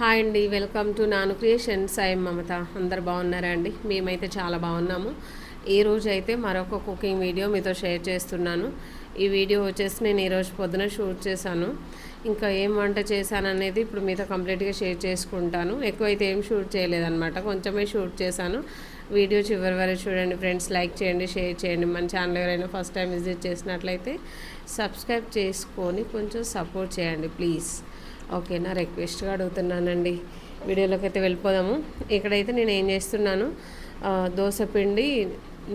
Hi అండి welcome to Nanu creations Sai Mamata అందరు బాగున్నారా అండి? మేమైతే చాలా బాగున్నాము. ఈ రోజు అయితే మరొక కుకింగ్ వీడియో మీతో షేర్ చేస్తున్నాను. ఈ వీడియో వచ్చేసి నేను ఈరోజు పొద్దున షూట్ చేశాను. ఇంకా ఏం వంట చేశాననేది ఇప్పుడు మీతో కంప్లీట్గా షేర్ చేసుకుంటాను. ఎక్కువైతే ఏం షూట్ చేయలేదన్నమాట. కొంచెమే షూట్ చేశాను. వీడియో చివరి వరకు చూడండి ఫ్రెండ్స్. లైక్ చేయండి షేర్ చేయండి. మన ఛానల్ ఎవరైనా ఫస్ట్ టైం విజిట్ చేసినట్లయితే సబ్స్క్రైబ్ చేసుకొని కొంచెం సపోర్ట్ చేయండి ప్లీజ్. ఓకే నా రిక్వెస్ట్గా అడుగుతున్నానండి. వీడియోలోకి అయితే వెళ్ళిపోదాము. ఇక్కడైతే నేను ఏం చేస్తున్నాను దోశ పిండి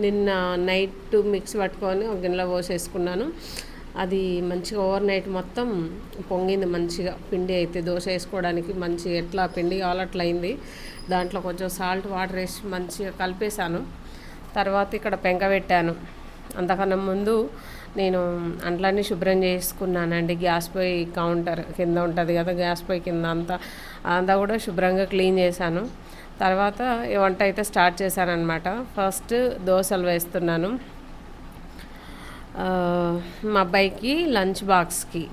నిన్న నైట్ మిక్స్ పట్టుకొని ఒక గిన్నెలో పోసేసుకున్నాను. అది మంచిగా ఓవర్ నైట్ మొత్తం పొంగింది మంచిగా. పిండి అయితే దోశ వేసుకోవడానికి మంచిగా ఎట్లా పిండి కావాలో అయింది దాంట్లో కొంచెం సాల్ట్ వాటర్ వేసి మంచిగా కలిపేశాను. తర్వాత ఇక్కడ పెంక పెట్టాను. అంతకన్నా ముందు నేను అంట్లన్నీ శుభ్రం చేసుకున్నానండి. గ్యాస్ పొయ్యి కౌంటర్ కింద ఉంటుంది కదా గ్యాస్ పొయ్యి కింద అంతా అంతా కూడా శుభ్రంగా క్లీన్ చేశాను. తర్వాత ఈ వంట అయితే స్టార్ట్ చేశానమాట ఫస్ట్ దోశలు వేస్తున్నాను. మా అబ్బాయికి లంచ్ బాక్స్కి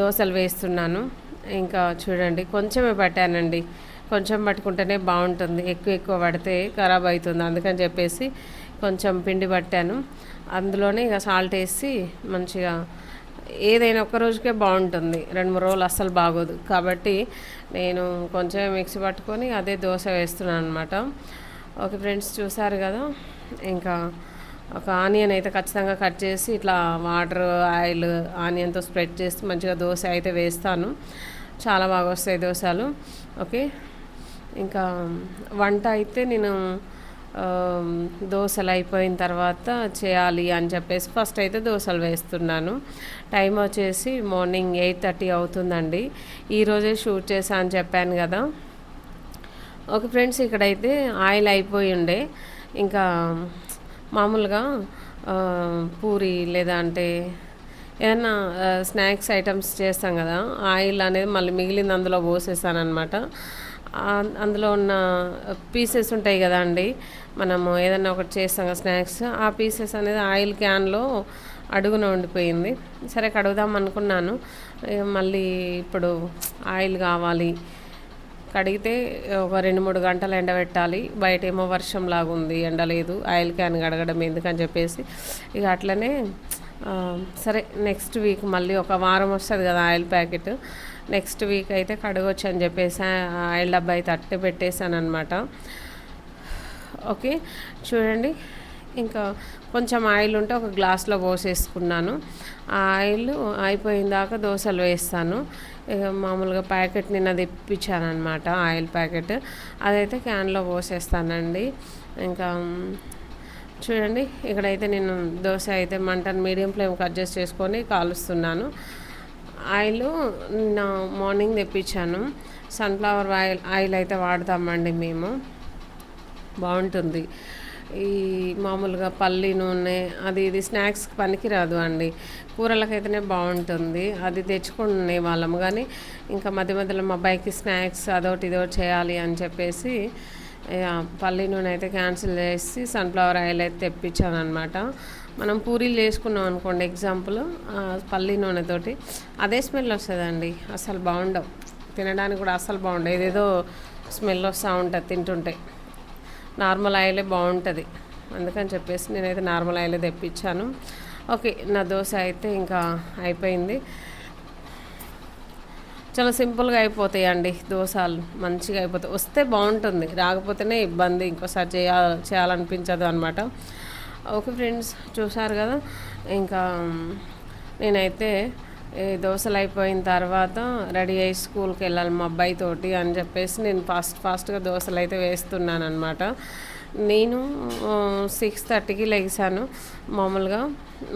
దోశలు వేస్తున్నాను. ఇంకా చూడండి కొంచెమే పట్టానండి. కొంచెం పట్టుకుంటేనే బాగుంటుంది. ఎక్కువ ఎక్కువ పడితే ఖరాబ్ అవుతుంది. అందుకని చెప్పేసి కొంచెం పిండి పట్టాను. అందులోనే ఇక సాల్ట్ వేసి మంచిగా ఏదైనా ఒక్క రోజుకే బాగుంటుంది. రెండు మూడు రోజులు అస్సలు బాగోదు. కాబట్టి నేను కొంచెం మిక్సీ పట్టుకొని అదే దోశ వేస్తున్నాను అనమాట ఓకే ఫ్రెండ్స్ చూసారు కదా? ఇంకా ఒక ఆనియన్ అయితే ఖచ్చితంగా కట్ చేసి ఇట్లా వాటర్ ఆయిల్ ఆనియన్తో స్ప్రెడ్ చేసి మంచిగా దోశ అయితే వేస్తాను. చాలా బాగా వస్తాయి దోశలు. ఓకే? ఇంకా వంట అయితే నేను దోశలు అయిపోయిన తర్వాత చేయాలి అని చెప్పేసి ఫస్ట్ అయితే దోశలు వేస్తున్నాను. టైం వచ్చేసి మార్నింగ్ ఎయిట్ థర్టీ అవుతుందండి. ఈరోజే షూట్ చేశా అని చెప్పాను కదా. ఓకే ఫ్రెండ్స్ ఇక్కడైతే ఆయిల్ అయిపోయి ఉండే. ఇంకా మామూలుగా పూరి లేదా అంటే ఏదైనా స్నాక్స్ ఐటమ్స్ చేస్తాం కదా ఆయిల్ అనేది మళ్ళీ మిగిలింది అందులో పోసేసాను అనమాట అందులో ఉన్న పీసెస్ ఉంటాయి కదా అండి. మనము ఏదైనా ఒకటి చేస్తాం కదా స్నాక్స్ ఆ పీసెస్ అనేది ఆయిల్ క్యాన్లో అడుగున ఉండిపోయింది. సరే కడుగుదాం అనుకున్నాను. మళ్ళీ ఇప్పుడు ఆయిల్ కావాలి. కడిగితే ఒక రెండు మూడు గంటలు ఎండబెట్టాలి. బయట ఏమో వర్షం లాగుంది ఎండ లేదు ఆయిల్ క్యాన్ కడగడం ఎందుకని చెప్పేసి. ఇక అట్లనే సరే నెక్స్ట్ వీక్ మళ్ళీ ఒక వారం వస్తుంది కదా ఆయిల్ ప్యాకెట్. నెక్స్ట్ వీక్ అయితే కడగొచ్చు అని చెప్పేసి ఆయిల్ డబ్బా అయితే అట్టే పెట్టేశాను అనమాట ఓకే చూడండి. ఇంకా కొంచెం ఆయిల్ ఉంటే ఒక గ్లాస్లో పోసేసుకున్నాను. ఆ ఆయిల్ అయిపోయిన దాకా దోశలు వేస్తాను. ఇక మామూలుగా ప్యాకెట్ నిన్న తెప్పించాను అనమాట ఆయిల్ ప్యాకెట్. అదైతే క్యాన్లో పోసేస్తానండి. ఇంకా చూడండి. ఇక్కడైతే నేను దోశ అయితే మంటను మీడియం ఫ్లేమ్కి అడ్జస్ట్ చేసుకొని కాలుస్తున్నాను. ఆయిల్ నా మార్నింగ్ తెప్పించాను. సన్ఫ్లవర్ ఆయిల్ ఆయిల్ అయితే వాడతామండి మేము. బాగుంటుంది. ఈ మామూలుగా పల్లి నూనె అది ఇది స్నాక్స్ పనికిరాదు అండి. కూరలకైతేనే బాగుంటుంది. అది తెచ్చుకునే వాళ్ళము కానీ ఇంకా మధ్య మధ్యలో మా అబ్బాయికి స్నాక్స్ అదొకటి ఇదొకటి చేయాలి అని చెప్పేసి పల్లి నూనె అయితే క్యాన్సిల్ చేసి సన్ఫ్లవర్ ఆయిల్ అయితే తెప్పించాను అనమాట మనం పూరీలు చేసుకున్నాం అనుకోండి ఎగ్జాంపుల్ పల్లి నూనెతోటి. అదే స్మెల్ వస్తుందండి. అసలు బాగుండవు. తినడానికి కూడా అస్సలు బాగుండవు. ఏదేదో స్మెల్ వస్తూ ఉంటుంది తింటుంటే. నార్మల్ ఆయిలే బాగుంటుంది. అందుకని చెప్పేసి నేనైతే నార్మల్ ఆయిలే తెప్పించాను. ఓకే నా దోశ అయితే ఇంకా అయిపోయింది. చాలా సింపుల్గా అయిపోతాయి అండి దోశలు. మంచిగా అయిపోతాయి. వస్తే బాగుంటుంది. రాకపోతేనే ఇబ్బంది. ఇంకోసారి చేయ చేయాలనిపించదు అనమాట ఓకే ఫ్రెండ్స్ చూసారు కదా? ఇంకా నేనైతే దోశలు అయిపోయిన తర్వాత రెడీ అయ్యి స్కూల్కి వెళ్ళాలి మా అబ్బాయి తోటి అని చెప్పేసి నేను ఫాస్ట్ ఫాస్ట్గా దోశలు అయితే వేస్తున్నాను అనమాట నేను సిక్స్ థర్టీకి లెగిసాను మామూలుగా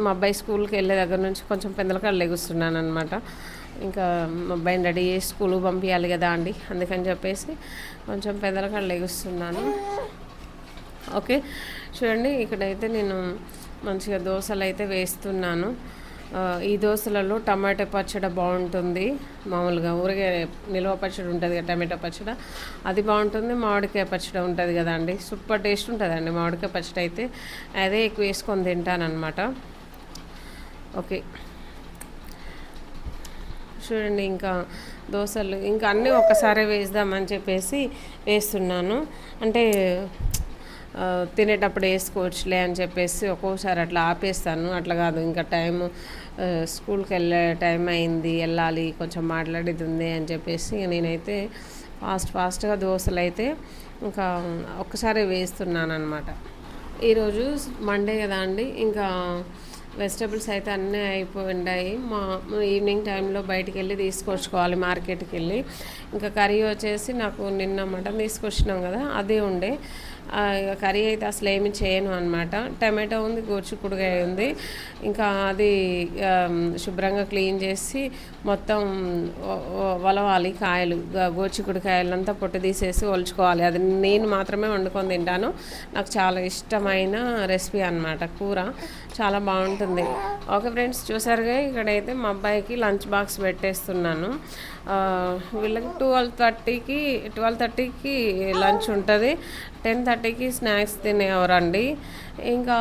మా అబ్బాయి స్కూల్కి వెళ్ళే దగ్గర నుంచి కొంచెం పెందలకాడ లెగుస్తున్నాను అనమాట ఇంకా మా అబ్బాయిని రెడీ చేసి స్కూల్కి పంపించాలి కదా అండి అందుకని చెప్పేసి కొంచెం పెందలకాడ లెగుస్తున్నాను. ఓకే. చూడండి ఇక్కడైతే నేను మంచిగా దోశలు అయితే వేస్తున్నాను ఈ దోశలలో టమాటా పచ్చడి బాగుంటుంది. మామూలుగా ఊరికే నిల్వ పచ్చడి ఉంటుంది కదా టమాటా పచ్చడి. అది బాగుంటుంది మామిడికాయ పచ్చడి ఉంటుంది కదా అండి. సూపర్ టేస్ట్ ఉంటుందండి మామిడికాయ పచ్చడి అయితే. అదే ఎక్కువ వేసుకొని తింటానమాట ఓకే. చూడండి ఇంకా దోశలు ఇంకా అన్నీ ఒక్కసారి వేద్దామని చెప్పేసి వేస్తున్నాను. అంటే తినేటప్పుడు వేసుకోవచ్చులే అని చెప్పేసి ఒక్కోసారి అట్లా ఆపేస్తాను. అట్లా కాదు ఇంకా టైం స్కూల్కి వెళ్ళే టైం అయింది వెళ్ళాలి కొంచెం మాట్లాడేది ఉంది అని చెప్పేసి నేనైతే ఫాస్ట్ ఫాస్ట్గా దోశలు అయితే ఇంకా ఒక్కసారి వేస్తున్నాను అనమాట ఈరోజు మండే కదా అండి ఇంకా వెజిటబుల్స్ అయితే అన్నీ అయిపోయి మా ఈవినింగ్ టైంలో బయటికి వెళ్ళి తీసుకొచ్చుకోవాలి మార్కెట్కి వెళ్ళి. ఇంకా కర్రీ వచ్చేసి నాకు నిన్న మటన్ తీసుకొచ్చినాం కదా అదే ఉండే. కర్రీ అయితే అసలు ఏమి చేయను అనమాట టమాటో ఉంది గోరుచిక్కుడుకాయ ఉంది. ఇంకా అది శుభ్రంగా క్లీన్ చేసి మొత్తం వలవాలి కాయలు గ- పొట్టు తీసేసి ఒలుచుకోవాలి. అది నేను మాత్రమే వండుకొని తింటాను. నాకు చాలా ఇష్టమైన రెసిపీ అన్నమాట కూర. చాలా బాగుంటుంది. ఓకే ఫ్రెండ్స్ చూసారుగా? ఇక్కడైతే మా అబ్బాయికి లంచ్ బాక్స్ పెట్టేస్తున్నాను. వీళ్ళకి ట్వెల్వ్ థర్టీకి ట్వెల్వ్ థర్టీకి లంచ్ ఉంటుంది. టెన్ థర్టీకి స్నాక్స్ తినేవరండి. ఇంకా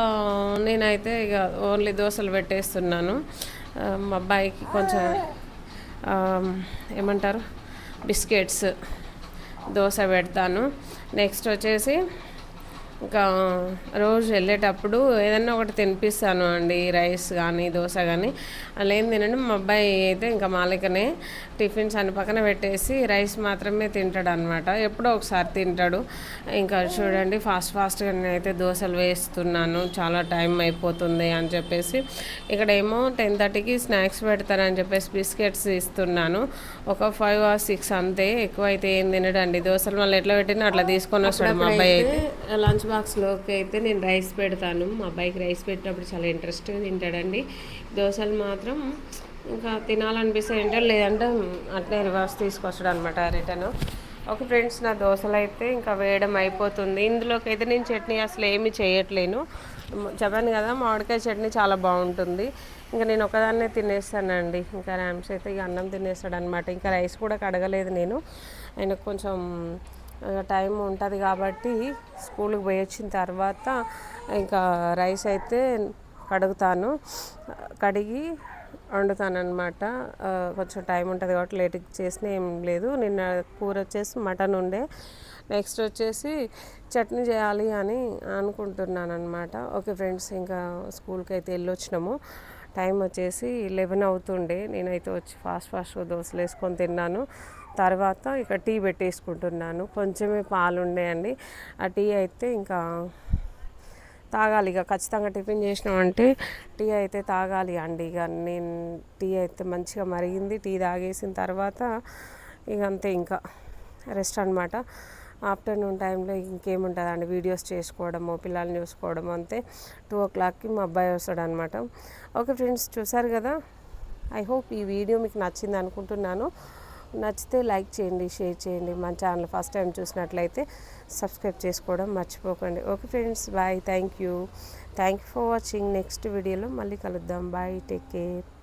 నేనైతే ఇక ఓన్లీ దోశలు పెట్టేస్తున్నాను. మా అబ్బాయికి కొంచెం ఏమంటారు? బిస్కెట్స్ దోశ పెడతాను. నెక్స్ట్ వచ్చేసి ఇంకా రోజు వెళ్ళేటప్పుడు ఏదన్నా ఒకటి తినిపిస్తాను అండి రైస్ కానీ దోశ కానీ అలా ఏం తినండి మా అబ్బాయి అయితే ఇంకా మాలికనే టిఫిన్స్ అన్ని పక్కన పెట్టేసి రైస్ మాత్రమే తింటాడు అనమాట ఎప్పుడో ఒకసారి తింటాడు. ఇంకా చూడండి ఫాస్ట్ ఫాస్ట్గా నేనైతే దోశలు వేస్తున్నాను. చాలా టైం అయిపోతుంది అని చెప్పేసి. ఇక్కడ ఏమో టెన్ థర్టీకి స్నాక్స్ పెడతారని చెప్పేసి బిస్కెట్స్ ఇస్తున్నాను. ఒక ఫైవ్ ఆర్ సిక్స్ అంతే. ఎక్కువ అయితే ఏం తినడండి. దోశలు మళ్ళీ ఎట్లా పెట్టినా అట్లా తీసుకొని వస్తాడు మా అబ్బాయి అయితే. లంచ్ బాక్స్లోకి అయితే నేను రైస్ పెడతాను. మా అబ్బాయికి రైస్ పెట్టినప్పుడు చాలా ఇంట్రెస్ట్గా తింటాడండి. దోశలు మాత్రం ఇంకా తినాలనిపిస్తే తింటాడు లేదంటే అట్లే రివర్స్ తీసుకొస్తాడు అనమాట రిటర్న్ ఓకే ఫ్రెండ్స్ నా దోశలు అయితే ఇంకా వేయడం అయిపోతుంది. ఇందులోకి అయితే నేను చట్నీ అసలు ఏమీ చేయట్లేను. చెప్పాను కదా మామిడికాయ చట్నీ చాలా బాగుంటుంది. ఇంకా నేను ఒకదాన్నే తినేస్తానండి. ఇంకా ర్యామ్స్ అయితే ఇక అన్నం తినేస్తాడు అనమాట ఇంకా రైస్ కూడా కడగలేదు నేను. ఆయనకు కొంచెం టైం ఉంటుంది కాబట్టి స్కూల్కి పోయి వచ్చిన తర్వాత ఇంకా రైస్ అయితే కడుగుతాను. కడిగి వండుతానమాట కొంచెం టైం ఉంటుంది కాబట్టి లేట్గా చేసిన ఏం లేదు. నిన్న కూర వచ్చేసి మటన్ ఉండే. నెక్స్ట్ వచ్చేసి చట్నీ చేయాలి అని అనుకుంటున్నాను అనమాట ఓకే ఫ్రెండ్స్ ఇంకా స్కూల్కి అయితే వెళ్ళొచ్చినాము. టైం వచ్చేసి లెవెన్ అవుతుండే. నేనైతే వచ్చి ఫాస్ట్ ఫాస్ట్ దోశలు వేసుకొని తిన్నాను. తర్వాత ఇక టీ పెట్టేసుకుంటున్నాను. కొంచెమే పాలు ఉండేయండి ఆ టీ అయితే ఇంకా తాగాలి. ఇక ఖచ్చితంగా టిఫిన్ చేసినామంటే టీ అయితే తాగాలి అండి. ఇక నేను టీ అయితే మంచిగా మరిగింది. టీ తాగేసిన తర్వాత ఇక అంతే ఇంకా రెస్ట్ అనమాట ఆఫ్టర్నూన్ టైంలో ఇంకేముంటుంది అండి వీడియోస్ చేసుకోవడము పిల్లల్ని చూసుకోవడము అంతే. టూ ఓ క్లాక్కి మా అబ్బాయి వస్తాడు అనమాట ఓకే ఫ్రెండ్స్ చూసారు కదా? ఐ హోప్ ఈ వీడియో మీకు నచ్చింది అనుకుంటున్నాను. నచ్చితే లైక్ చేయండి షేర్ చేయండి. మన ఛానల్ ఫస్ట్ టైం చూసినట్లయితే సబ్స్క్రైబ్ చేసుకోవడం మర్చిపోకండి. Okay friends bye. Thank you. Thank you for watching. Next వీడియోలో మళ్ళీ కలుద్దాం. బాయ్. Take care.